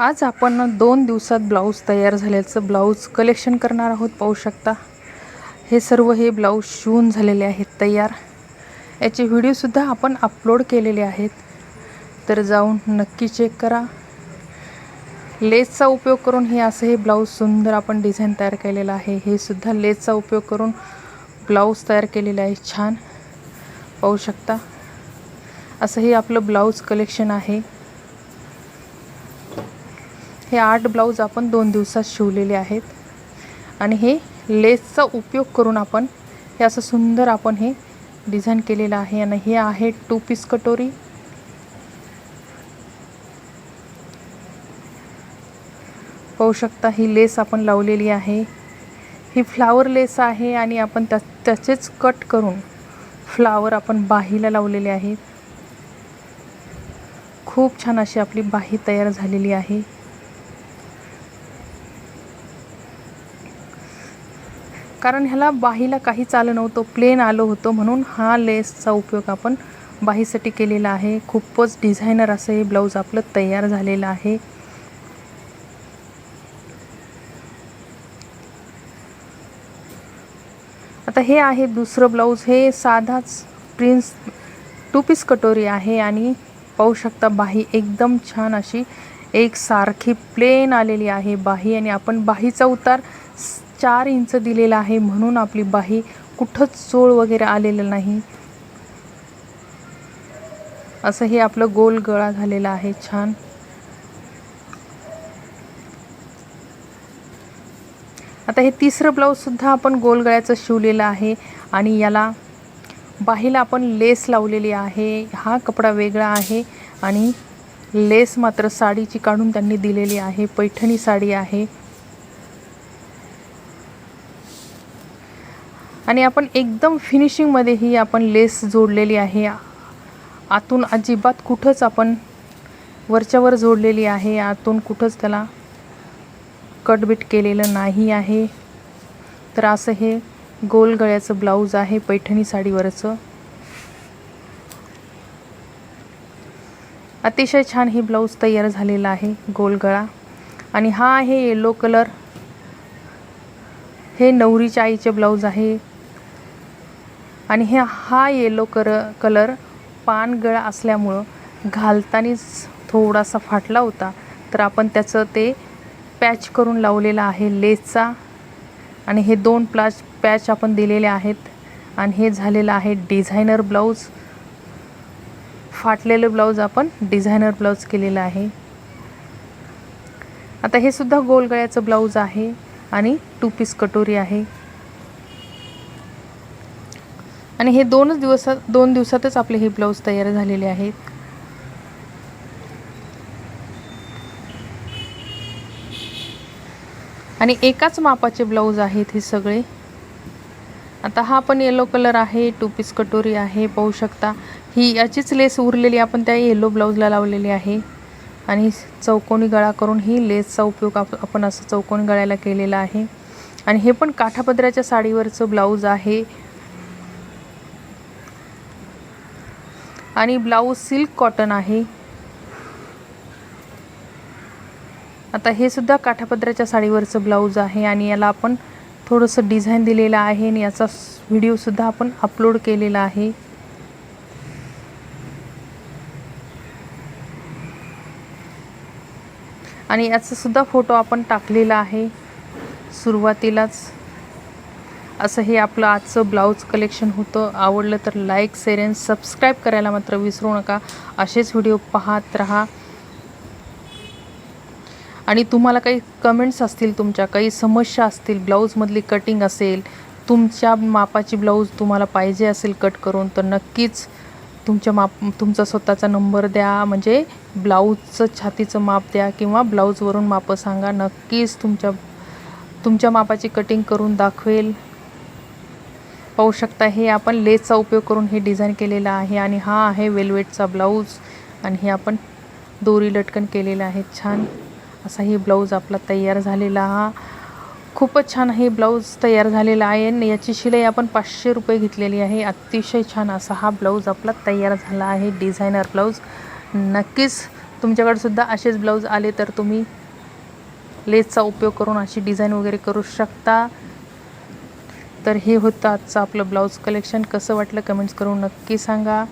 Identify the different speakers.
Speaker 1: आज आपण दोन दिवसात ब्लाऊज तयार झाल्याचं ब्लाऊज कलेक्शन करणार आहोत पाहू शकता. हे सर्व हे ब्लाऊज शिवून झालेले आहेत तयार. याचे व्हिडिओसुद्धा आपण अपलोड केलेले आहेत. तर जाऊन नक्की चेक करा. लेसचा उपयोग करून हे असं हे ब्लाऊज सुंदर आपण डिझाईन तयार केलेलं आहे. हे सुद्धा लेसचा उपयोग करून ब्लाऊज तयार केलेले आहे छान. पाहू शकता. असं हे आपलं ब्लाऊज कलेक्शन आहे. हे आठ ब्लाऊज आपण दोन दिवसात शिवलेले आहेत. आणि हे लेसचा उपयोग करून आपण हे असं सुंदर आपण हे डिझाईन केलेलं आहे. आणि हे आहे टू पीस कटोरी. पाहू शकता ही लेस आपण लावलेली आहे. ही फ्लावर लेस आहे आणि आपण त्या त्याचेच कट करून फ्लावर आपण बाहीला लावलेले आहेत. खूप छान अशी आपली बाही तयार झालेली आहे. कारण ह्याला बाहीला काही चालं नव्हतं प्लेन आलो होतं म्हणून हा लेसचा उपयोग आपण बाहीसाठी केलेला आहे. खूपच डिझायनर असं हे ब्लाऊज आपलं तयार झालेलं आहे. आता हे आहे दुसरं ब्लाऊज हे साधाच प्रिन्स टू पीस कटोरी आहे आणि पाहू शकता बाही एकदम छान अशी एक सारखी प्लेन आलेली आहे बाही. आणि आपण बाहीचा उतार चार इंच दिलेला आहे म्हणून आपली बाही कुठंच चोळ वगैरे आलेलं नाही. असं हे आपलं गोल गळा झालेला आहे छान. आता हे तिसरं ब्लाऊजसुद्धा आपण गोल गळ्याचं शिवलेलं आहे आणि याला बाहीला आपण लेस लावलेली आहे. हा कपडा वेगळा आहे आणि लेस मात्र साडीची काढून त्यांनी दिलेली आहे. पैठणी साडी आहे. आणि आपण एकदम फिनिशिंगमध्ये ही आपण लेस जोडलेली आहे. आतून अजिबात कुठंच आपण वरच्यावर जोडलेली आहे. आतून कुठंच त्याला कटबीट केलेलं नाही आहे. तर असं हे गोल गळ्याचं ब्लाऊज आहे पैठणी साडीवरचं. अतिशय छान हे ब्लाऊज तयार झालेलं आहे गोल गळा. आणि हा आहे येलो कलर हे नवरीच्या आईचे ब्लाऊज आहे. आणि हे हा येलो कर कलर पानगळ असल्यामुळं घालतानीच थोडासा फाटला होता. तर आपण त्याचं ते पॅच करून लावलेला आहे लेसचा. आणि हे दोन प्लाच पॅच आपण दिलेले आहेत. आणि हे झालेलं आहे डिझायनर ब्लाऊज फाटलेलं ब्लाऊज आपण डिझायनर ब्लाऊज केलेलं आहे. आता हे सुद्धा गोलगळ्याचं ब्लाऊज आहे आणि टू पीस कटोरी आहे. आणि हे दोनच दिवसात दोन दिवसातच आपले हे ब्लाऊज तयार झालेले आहेत. आणि एकाच मापाचे ब्लाऊज आहेत हे सगळे. आता हा पण येलो कलर आहे टू पीस कटोरी आहे पाहू शकता. ही याचीच लेस उरलेली आपण त्या येलो ब्लाऊजला लावलेली आहे. आणि चौकोनी गळा करून ही लेसचा उपयोग आप आपण असं चौकोनी गळ्याला केलेला आहे. आणि हे पण काठापदराच्या साडीवरचं ब्लाऊज आहे. आणि ब्लाऊज सिल्क कॉटन आहे. आता हे सुद्धा काठापदराच्या साडीवरचं ब्लाऊज आहे आणि याला आपण थोडंसं डिझाईन दिलेलं आहे आणि याचा व्हिडिओसुद्धा आपण अपलोड केलेला आहे. आणि याचासुद्धा फोटो आपण टाकलेला आहे. सुरुवातीलाच. असं हे आपलं आजचं ब्लाऊज कलेक्शन होतं. आवडलं तर लाईक शेअर अँड सबस्क्राईब करायला मात्र विसरू नका. असेच व्हिडिओ पाहत राहा. आणि तुम्हाला काही कमेंट्स असतील तुमच्या काही समस्या असतील ब्लाऊजमधली कटिंग असेल तुमच्या मापाची ब्लाऊज तुम्हाला पाहिजे असेल कट करून तर नक्कीच तुमच्या माप तुमचा स्वतःचा नंबर द्या. म्हणजे ब्लाऊजचं छातीचं माप द्या किंवा ब्लाऊजवरून मापं सांगा. नक्कीच तुमच्या तुमच्या मापाची कटिंग करून दाखवेल. पाहू शकता हे आपण लेसचा उपयोग करून हे डिझाईन केलेलं आहे आणि हा आहे वेलवेटचा ब्लाऊज आणि हे आपण दोरी लटकन केलेलं आहे. छान असा हे ब्लाऊज आपला तयार झालेला हा. खूपच छान हे ब्लाऊज तयार झालेला आहे आणि याची शिलाई आपण पाचशे रुपये घेतलेली आहे. अतिशय छान असा हा ब्लाऊज आपला तयार झाला आहे डिझायनर ब्लाऊज नक्कीच तुमच्याकडे सुद्धा असेच ब्लाऊज आले तर तुम्ही लेसचा उपयोग करून अशी डिझाईन वगैरे करू शकता. तर हे होतं आजचं आपलं ब्लाऊज कलेक्शन. कसं वाटलं कमेंट्स करून नक्की सांगा.